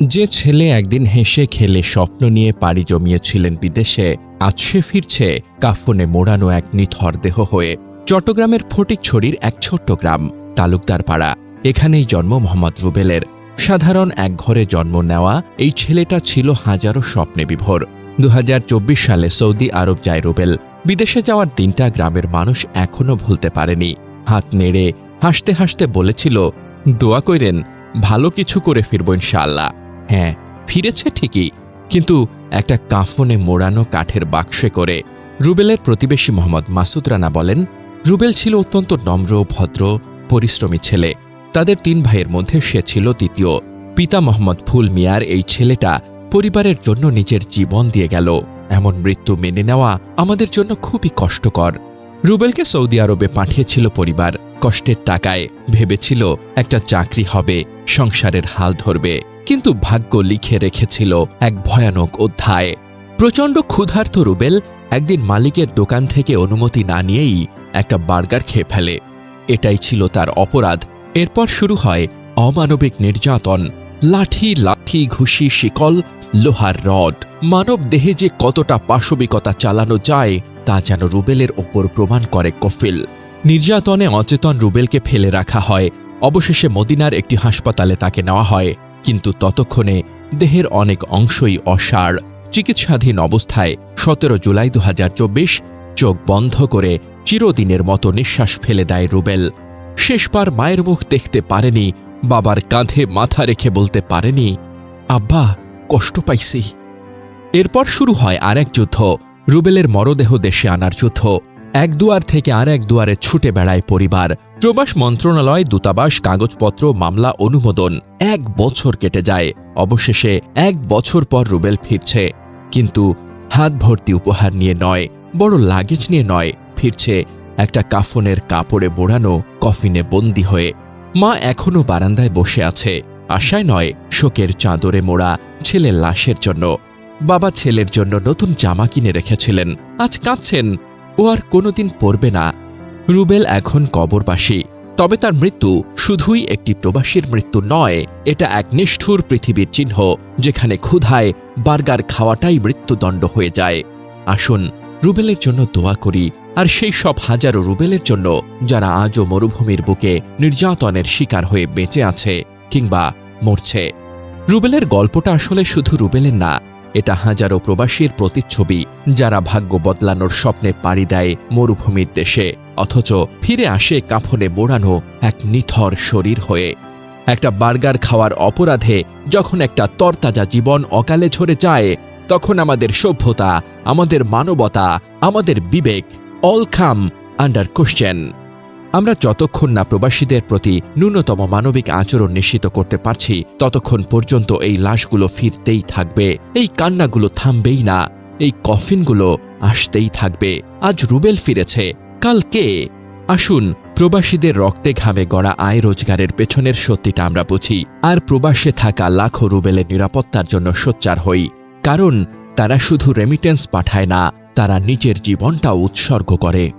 যে ছেলে একদিন হেসে খেলে স্বপ্ন নিয়ে পাড়ি জমিয়েছিলেন বিদেশে, আজ সে ফিরছে কাফনে মোড়ানো এক নিথর দেহ হয়ে। চট্টগ্রামের ফটিকছড়ির এক ছোট্ট গ্রাম তালুকদার পাড়া এখানেই জন্ম মোহাম্মদ রুবেলের। সাধারণ এক ঘরে জন্ম নেওয়া এই ছেলেটা ছিল হাজারো স্বপ্নে বিভোর। দু হাজার চব্বিশ সালে সৌদি আরব যায় রুবেল। বিদেশে যাওয়ার দিনটা গ্রামের মানুষ এখনও ভুলতে পারেনি। হাত নেড়ে, হাসতে হাসতে বলেছিল, দোয়া কইরেন, ভালো কিছু করে ফিরব ইনশাআল্লাহ। হ্যাঁ ফিরেছে ঠিকই, কিন্তু একটা কাফনে মোড়ানো কাঠের বাক্সে করে রুবেলের প্রতিবেশী মোহাম্মদ মাসুদ রানা বলেন, রুবেল ছিল অত্যন্ত নম্র, ভদ্র, পরিশ্রমী ছেলে। তাদের তিন ভাইয়ের মধ্যে সে ছিল দ্বিতীয়। পিতা মোহাম্মদ ফুল মিয়ার এই ছেলেটা পরিবারের জন্য নিজের জীবন দিয়ে গেল। এমন মৃত্যু মেনে নেওয়া আমাদের জন্য খুবই কষ্টকর। রুবেলকে সৌদি আরবে পাঠিয়েছিল পরিবার। কষ্টের টাকায় ভেবেছিল একটা চাকরি হবে, সংসারের হাল ধরবে। কিন্তু ভাগ্য লিখে রেখেছিল এক ভয়ানক অধ্যায়। প্রচণ্ড ক্ষুধার্ত রুবেল একদিন মালিকের দোকান থেকে অনুমতি না নিয়েই একটা বার্গার খেয়ে ফেলে। এটাই ছিল তার অপরাধ। এরপর শুরু হয় অমানবিক নির্যাতন। লাঠি লাঠি, ঘুষি, শিকল, লোহার রড। মানব দেহে যে কতটা পাশবিকতা চালানো যায় তা যেন রুবেলের ওপর প্রমাণ করে কফিল। নির্যাতনে অচেতন রুবেলকে ফেলে রাখা হয়। অবশেষে মদিনার একটি হাসপাতালে তাকে নেওয়া হয়। কিন্তু ততক্ষণে দেহের অনেক অংশই অসাড়। চিকিৎসাধীন অবস্থায় সতেরো জুলাই দুহাজার চব্বিশ চোখ বন্ধ করে চিরদিনের মতো নিঃশ্বাস ফেলে দেয় রুবেল। শেষবার মায়ের মুখ দেখতে পারেনি, বাবার কাঁধে মাথা রেখে বলতে পারেনি, আব্বা, কষ্ট পাইছি। এরপর শুরু হয় আরেক যুদ্ধ। রুবেলের মরদেহ দেশে আনার যুদ্ধ। এক দুয়ার থেকে আর এক দুয়ারে ছুটে বেড়ায় পরিবার। প্রবাস মন্ত্রণালয়, দূতাবাস, কাগজপত্র, মামলা, অনুমোদন এক বছর কেটে যায়। অবশেষে এক বছর পর রুবেল ফিরছে। কিন্তু হাত ভর্তি উপহার নিয়ে নয়, বড় লাগেজ নিয়ে নয়, ফিরছে একটা কাফনের কাপড়ে মোড়ানো কফিনে বন্দি হয়ে। মা এখনও বারান্দায় বসে আছে। আশায় নয়, শোকের চাদরে মোড়া ছেলের লাশের জন্য। বাবা ছেলের জন্য নতুন জামা কিনে রেখেছিলেন। আজ কাঁদছেন ও আর কোনোদিন পরবে না। রুবেল এখন কবরবাসী। তবে তার মৃত্যু শুধুই একটি প্রবাসীর মৃত্যু নয়, এটা এক নিষ্ঠুর পৃথিবীর চিহ্ন, যেখানে ক্ষুধায় বার্গার খাওয়াটাই মৃত্যুদণ্ড হয়ে যায়। আসুন, রুবেলের জন্য দোয়া করি, আর সেই সব হাজারো রুবেলের জন্য যারা আজও মরুভূমির বুকে নির্যাতনের শিকার হয়ে বেঁচে আছে কিংবা মরছে। রুবেলের গল্পটা আসলে শুধু রুবেলের না এটা হাজারো প্রবাসীর প্রতিচ্ছবি, যারা ভাগ্য বদলানোর স্বপ্নে পাড়ি দেয় মরুভূমির দেশে, অথচ ফিরে আসে কাফনে মোড়ানো এক নিথর শরীর হয়ে। একটা বার্গার খাওয়ার অপরাধে যখন একটা তরতাজা জীবন অকালে ঝরে যায়, তখন আমাদের সভ্যতা, আমাদের মানবতা, আমাদের বিবেক অল কাম আন্ডার কোশ্চেন আমরা যতক্ষণ না প্রবাসীদের প্রতি ন্যূনতম মানবিক আচরণ নিশ্চিত করতে পারছি, ততক্ষণ পর্যন্ত এই লাশগুলো ফিরতেই থাকবে। এই কান্নাগুলো থামবেই না। এই কফিনগুলো আসতেই থাকবে। আজ রুবেল ফিরেছে। কাল কে? আসুন, প্রবাসীদের রক্তে ঘামে গড়া আয় রোজগারের পেছনের সত্যিটা আমরা বুঝি। আর প্রবাসে থাকা লাখো রুবেলের নিরাপত্তার জন্য সোচ্চার হই। কারণ তারা শুধু রেমিটেন্স পাঠায় না, তারা নিজের জীবনটাও উৎসর্গ করে।